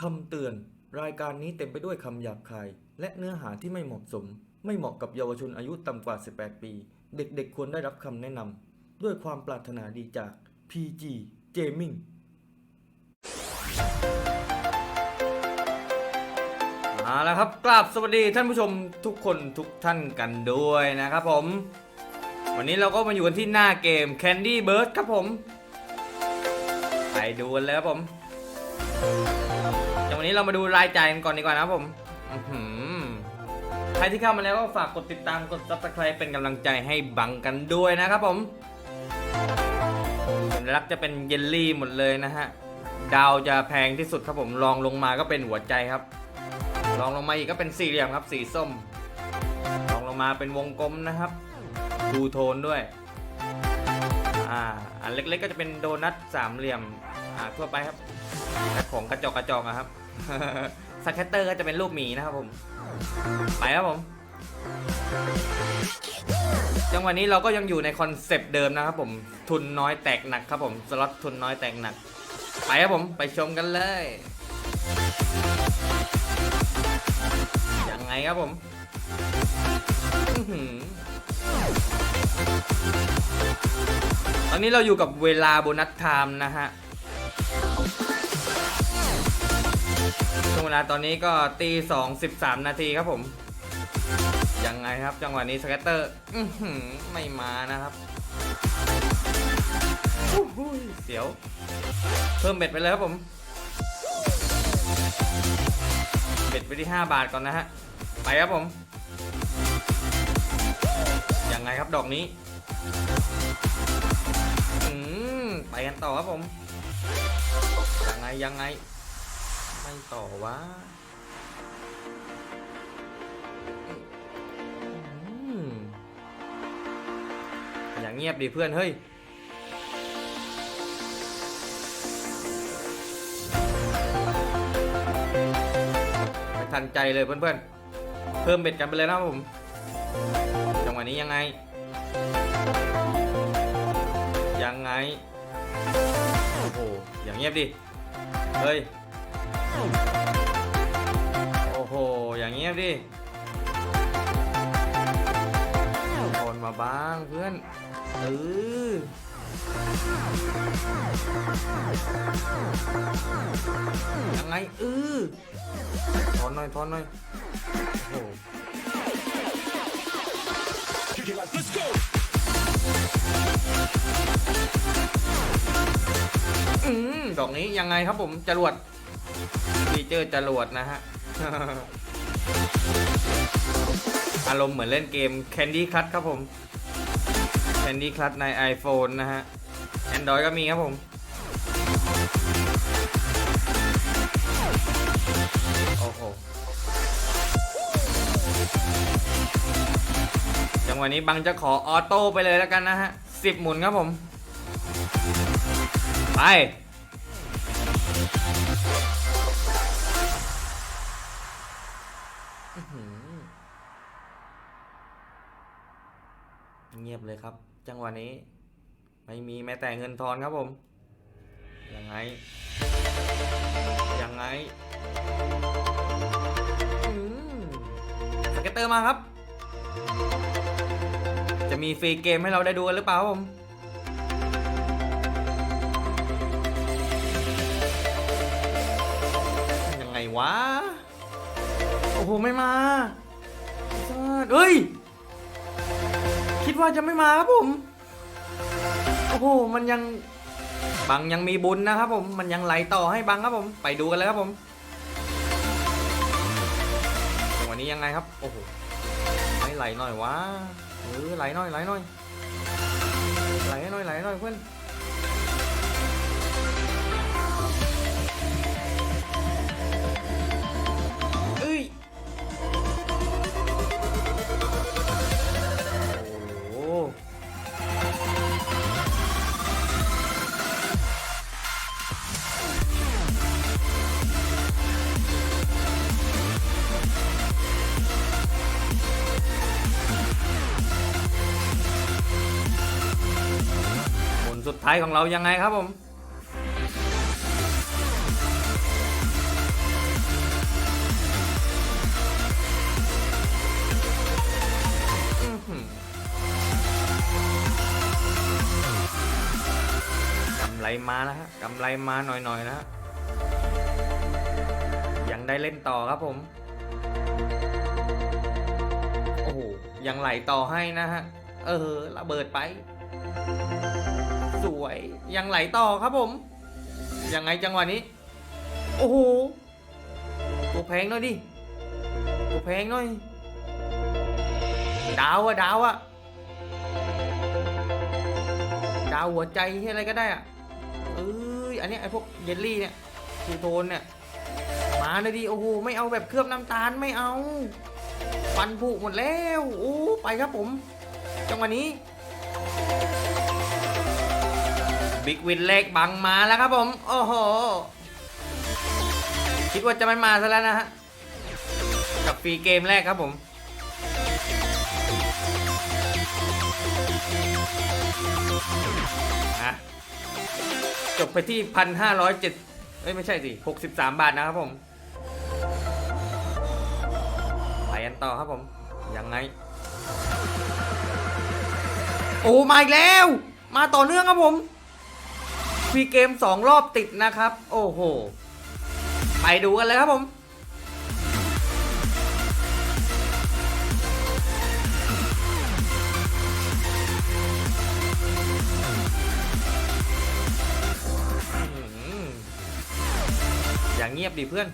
คำเตือน รายการนี้เต็มไปด้วยคำหยาบคาย และเนื้อหาที่ไม่เหมาะสม ไม่เหมาะกับเยาวชนอายุต่ำกว่า 18 ปี เด็กๆควรได้รับคำแนะนำด้วยความปรารถนาดีจาก PG Gaming มาแล้วครับกราบสวัสดีท่านผู้ชมทุกคนทุกท่านกันด้วยนะครับผม วันนี้เราก็มาอยู่กันที่หน้าเกม Candy Bird ครับผม ไปดูกันเลยครับผม นี้เรามาดูรายจ่ายกันก่อนดีกว่านะครับผมใครที่เข้ามาแล้วก็ฝากกดติดตามกด subscribe เป็นกำลังใจให้บังกันด้วยนะครับผมสัญลักษณ์จะเป็นเยลลี่หมดเลยนะฮะ ดาวจะแพงที่สุดครับผมรองลงมาก็เป็นหัวใจครับรองลงมาอีกก็เป็นสี่เหลี่ยมครับสีส้มรองลงมาเป็นวงกลมนะครับ ดูโทนด้วยอ่าอันเล็กๆก็จะเป็นโดนัทสามเหลี่ยมอ่าทั่วไปครับแต่ของกระจกกระจกอะครับ สแคตเตอร์ก็จะเป็นรูปหมีนะครับผม ไปครับผมจังหวะนี้เราก็ยังอยู่ในคอนเซปต์เดิมนะครับผม ทุนน้อยแตกหนักครับผม สล็อตทุนน้อยแตกหนัก ไปครับผม ไปชมกันเลย ยังไงครับผมตอนนี้เราอยู่กับเวลาโบนัสไทม์นะฮะ ช่วงเวลาตอนนี้ก็ตีสองสิบสามนาทีครับผม ยังไงครับจังหวะนี้สแกตเตอร์ไม่มานะครับเสียว เพิ่มเบ็ดไปเลยครับผม เบ็ดไปที่ 5 บาทก่อนนะฮะ ไปครับผม ยังไงครับดอกนี้ อืม ไปกันต่อครับผม ยังไงยังไง ไม่ต่อวะอืมอย่างเงียบดิเพื่อน เฮ้ย ไม่ทันใจเลยเพื่อนๆ เพิ่มเบ็ดกันไปเลยนะผม จังหวะนี้ยังไง ยังไง โอ้โหอย่างเงียบดิ เฮ้ย โอ้โห อย่างเงียบดิโอนมาบ้างเพื่อน เออยังไงเออทอนหน่อยทอนหน่อยโอ้โหอืมดอกนี้ยังไงครับผมจรวด ฟีเจอร์จรวดนะฮะ อารมณ์เหมือนเล่นเกม Candy Crush ครับผม Candy Crush ใน iPhone นะฮะ Android ก็มีครับผมโอ้โหจังหวะนี้บังจะขอออโต้ไปเลยแล้วกันนะฮะสิบหมุนครับผม ไป งียบเลยครับ จังหวะนี้ ไม่มีแม้แต่เงินทอนครับผมยังไงยังไงอืมสเก็ตเตอร์มาครับ จะมีฟรีเกมให้เราได้ดูกันหรือเปล่าครับผมยังไงวะ โอ้โห ไม่มาเฮ้ย คิดว่าจะไม่มาครับผม โอ้โห มันยัง บังยังมีบุญนะครับผม มันยังไหลต่อให้บังครับผม ไปดูกันเลยครับผมจังหวะนี้ยังไงครับ โอ้โหไม่ไหลหน่อยวะเออไหลหน่อยไหลหน่อยไหลหน่อยไหลหน่อยเพื่อน ท้ายของเรายังไงครับผมกำไรมานะฮะกำไรมาหน่อยๆนะฮะยังได้เล่นต่อครับผม โอ้โหยังไหลต่อให้นะฮะ เออระเบิดไป สวยยังไหลต่อครับผมยังไงจังหวะนี้ โอ้โหตัวแพงหน่อยดิตัวแพงหน่อย ดาวอะดาวอะดาวหัวใจอะไรก็ได้อะเอ้ยอันนี้ไอพวกเยลลี่เนี่ยทูโทนเนี่ยมาเลยดิโอ้โหไม่เอาแบบเคลือบน้ำตาลไม่เอาฟันผุหมดแล้วโอ้ไปครับผม จังหวะนี้ บิ๊กวินเลขบังมาแล้วครับผม โอ้โห คิดว่าจะไม่มาซะแล้วนะฮะ กับฟรีเกมแรกครับผม จบไปที่พันห้าร้อยเจ็ดเอ้ย ไม่ใช่สิหกสิบสามบาทนะครับผม ไปกันต่อครับผม ยังไง โอ้ มาอีกแล้ว มาต่อเนื่องครับผม ฟรีเกมสองรอบติดนะครับ โอ้โห ไปดูกันเลยครับผมอย่างเงียบดิเพื่อน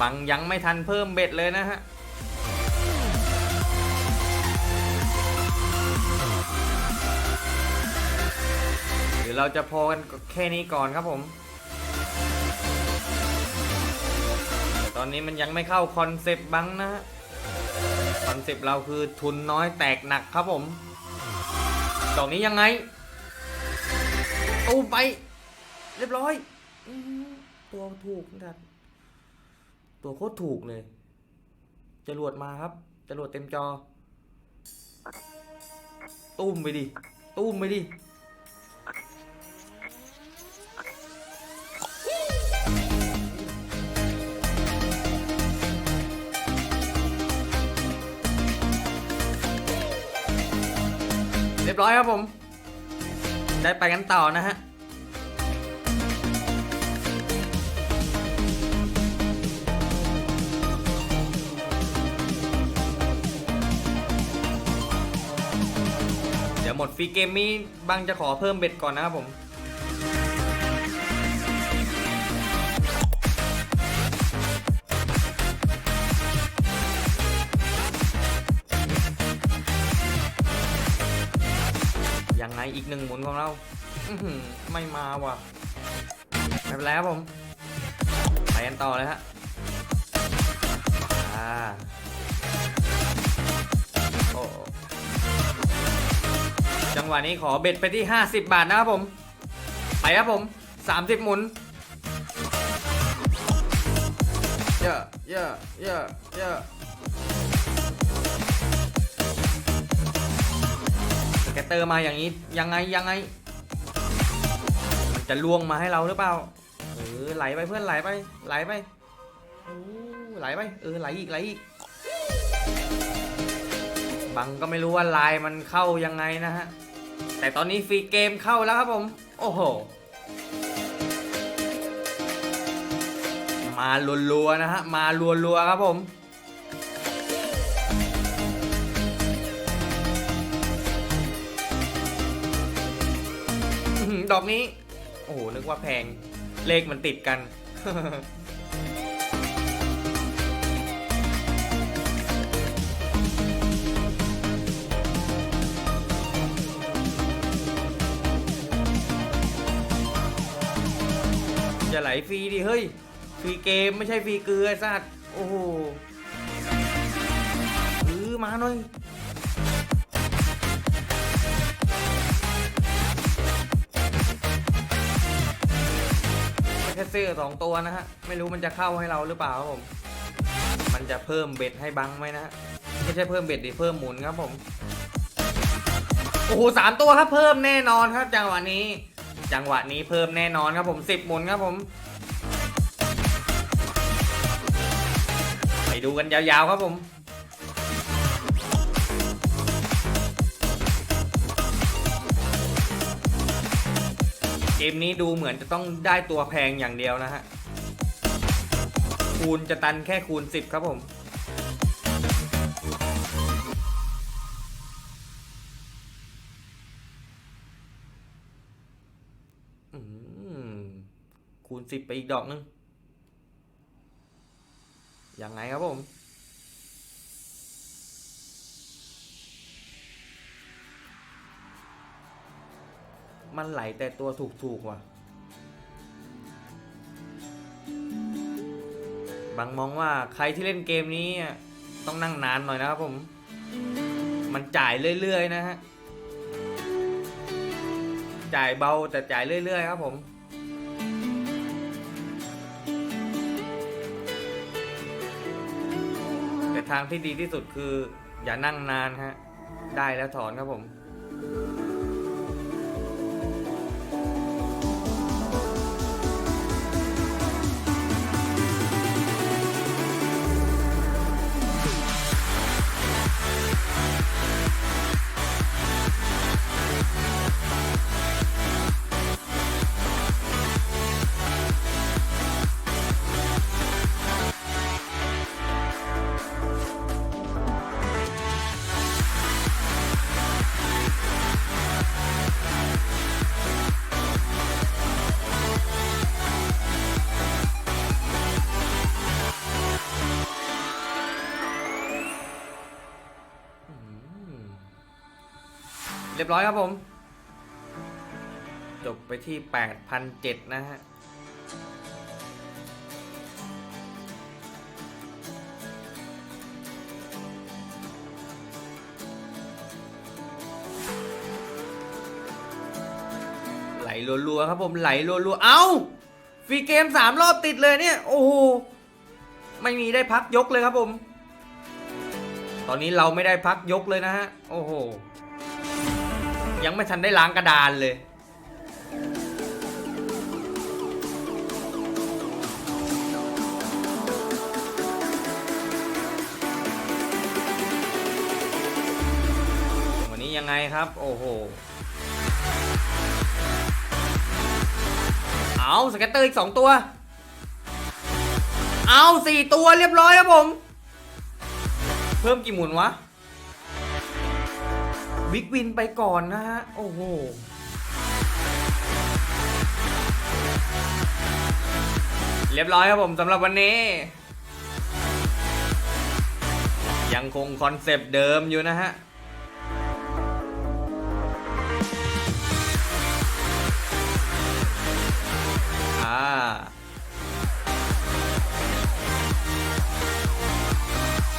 บังยังไม่ทันเพิ่มเบ็ดเลยนะฮะ เราจะพอกันแค่นี้ก่อนครับผม ตอนนี้มันยังไม่เข้าคอนเซปต์บังนะฮะคอนเซปต์เราคือทุนน้อยแตกหนักครับผมดอกนี้ยังไงตูมไป เรียบร้อยตัวถูกนะตัวโคตรถูกเลยจรวดมาครับจรวดเต็มจอ ตุ้มไปดิ ตุ้มไปดิ บร้อยครับผม ได้ไปกันต่อนะฮะเดี๋ยวหมดฟรีเกมนี้บังจะขอเพิ่มเบ็ดก่อนนะครับผม หนึ่งหมุนของเราไม่มาว่ะไม่เป็นไรครับผมไปกันต่อเลยฮะอ่าโอ้จังหวะนี้ขอเบ็ดไปที่ 50 บาทนะครับผม ไปครับผม 30 หมุนเยอะเยอะเยอะเยอะ เตอร์มาอย่างนี้ ยังไงยังไงมันจะล่วงมาให้เราหรือเปล่า เออไหลไปเพื่อนไหลไป ไหลไปไหลไป เออไหลอีกไหลอีกบังก็ไม่รู้ว่าลายมันเข้ายังไงนะฮะ แต่ตอนนี้ฟรีเกมเข้าแล้วครับผม โอ้โห มาลัวๆนะฮะ มาลัวๆครับผม ดอกนี้ โอ้โห นึกว่าแพง เลขมันติดกันอย่าไหลฟรีดิ เฮ้ย ฟรีเกมไม่ใช่ฟรีเกลือสัตว์ โอ้โหเออมาหน่อย แค่เสื้อสองตัวนะฮะ ไม่รู้มันจะเข้าให้เราหรือเปล่าครับผม มันจะเพิ่มเบ็ดให้บังไหมนะฮะไม่ใช่เพิ่มเบ็ดดิเพิ่มหมุนครับผม โอ้โหสามตัวครับเพิ่มแน่นอนครับ จังหวะนี้ จังหวะนี้เพิ่มแน่นอนครับผมสิบหมุนครับผมไปดูกันยาวๆครับผม เกมนี้ดูเหมือนจะต้องได้ตัวแพงอย่างเดียวนะฮะ คูณจะตันแค่คูณ 10 ครับผมอืมคูณ 10 ไปอีกดอกนึง ยังไงครับผม มันไหลแต่ตัวถูกๆว่ะ บางมองว่าใครที่เล่นเกมนี้ต้องนั่งนานหน่อยนะครับผม มันจ่ายเรื่อยๆนะฮะ จ่ายเบาแต่จ่ายเรื่อยๆครับผมแต่ทางที่ดีที่สุดคือ อย่านั่งนานฮะ ได้แล้วถอนครับผม เรียบร้อยครับผม จบไปที่ 8,007นะฮะไหลรัวๆครับผมไหลรัวๆ เอ้าฟรีเกมสามรอบติดเลยเนี่ย โอ้โห ไม่มีได้พักยกเลยครับผม ตอนนี้เราไม่ได้พักยกเลยนะฮะ โอ้โห ยังไม่ทันได้ล้างกระดานเลย วันนี้ยังไงครับ โอ้โห เอาสเก็ตเตอร์อีกสองตัว เอาสี่ตัวเรียบร้อยครับผม เพิ่มกี่หมุนวะ บิ๊กวินไปก่อนนะฮะ โอ้โหเรียบร้อยครับผมสำหรับวันนี้ ยังคงคอนเซปต์เดิมอยู่นะฮะ อ่า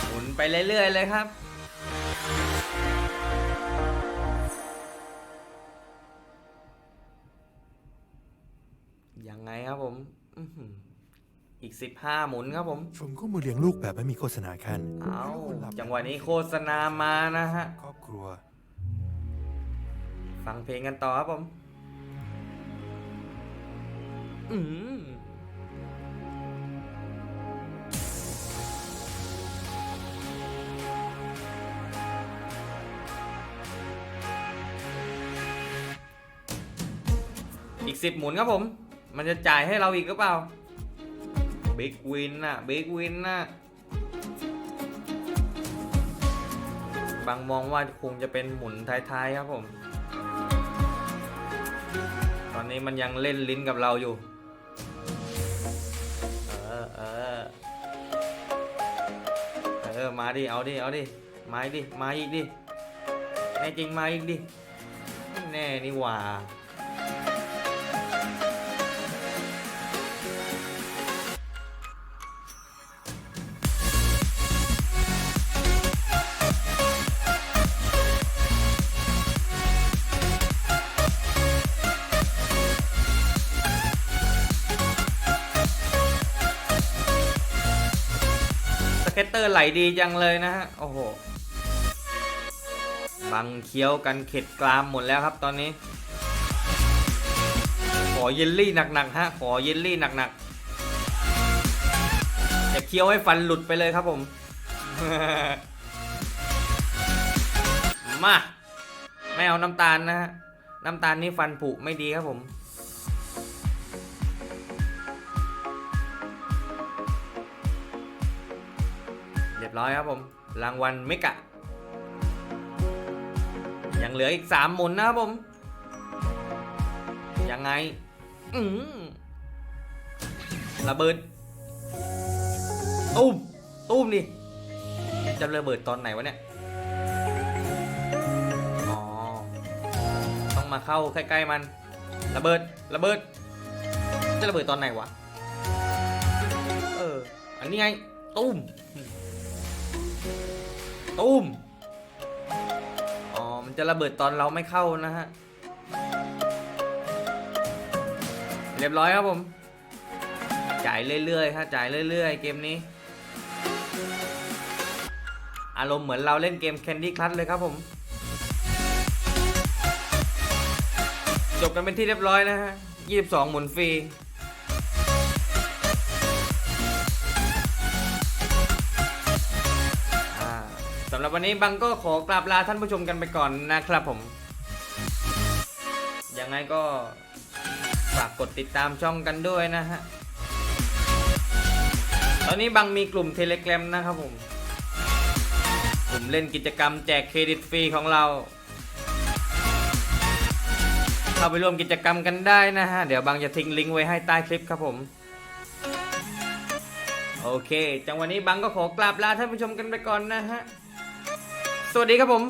หมุนไปเรื่อย ๆ เลยครับ ครับผมอื้อหืออีก15หมุนครับผม ชมข้อมูลเลี้ยงลูกแบบไม่มีโฆษณาคันเอาจังหวะนี้โฆษณามานะฮะ ครอบครัว ฟังเพลงกันต่อครับผม อืมอีกสิบหมุนครับผม มันจะจ่ายให้เราอีกหรือเปล่าบิ๊กวินน่ะบิ๊กวินน่ะบางมองว่าคงจะเป็นหมุนท้ายๆครับผม ตอนนี้มันยังเล่นลิ้นกับเราอยู่ เออเออเออมาดิ เอาดิ เอาดิ มาอีกดิ มาอีกดิ แน่จริงมาอีกดิ แน่นี่หว่า เก็ตเตอร์ไหลดีจังเลยนะฮะ โอ้โห บังเคี้ยวกันเข็ดกรามหมดแล้วครับตอนนี้ ขอเยลลี่หนักๆฮะ ขอเยลลี่หนักๆจะเคี้ยวให้ฟันหลุดไปเลยครับผม มา ไม่เอาน้ำตาลนะฮะ น้ำตาลนี่ฟันผุไม่ดีครับผม ยบร้อยครับผม รางวัลเมกะ ยังเหลืออีกสามหมุนนะครับผม ยังไง อืมระเบิด ตุ้ม ตุ้มดิจะระเบิดตอนไหนวะเนี่ย อ๋อ ต้องมาเข้าใกล้ๆมัน ระเบิด ระเบิด จะระเบิดตอนไหนวะ เออ อันนี้ไง ตุ้ม ตุ้ม อ๋อ มันจะระเบิดตอนเราไม่เข้านะฮะ เรียบร้อยครับผม จ่ายเรื่อยๆฮะ จ่ายเรื่อยๆ เกมนี้ อารมณ์เหมือนเราเล่นเกม Candy Crush เลยครับผม จบกันเป็นที่เรียบร้อยนะฮะ 22 หมุนฟรีำหรับวันนี้บังก็ขอกราบลาท่านผู้ชมกันไปก่อนนะครับผม ยังไงก็ฝากกดติดตามช่องกันด้วยนะฮะ ตอนนี้บังมีกลุ่มเทเล g รมนะครับผม กลุ่มเล่นกิจกรรมแจกเครดิตฟรีของเราเข้าไปร่วมกิจกรรมกันได้นะฮะ เดี๋ยวบังจะทิ้งลิงก์ไว้ให้ใต้คลิปครับผมโอเค จังวันนี้บังก็ขอกราบลาท่านผู้ชมกันไปก่อนนะฮะ สวัสดีครับผม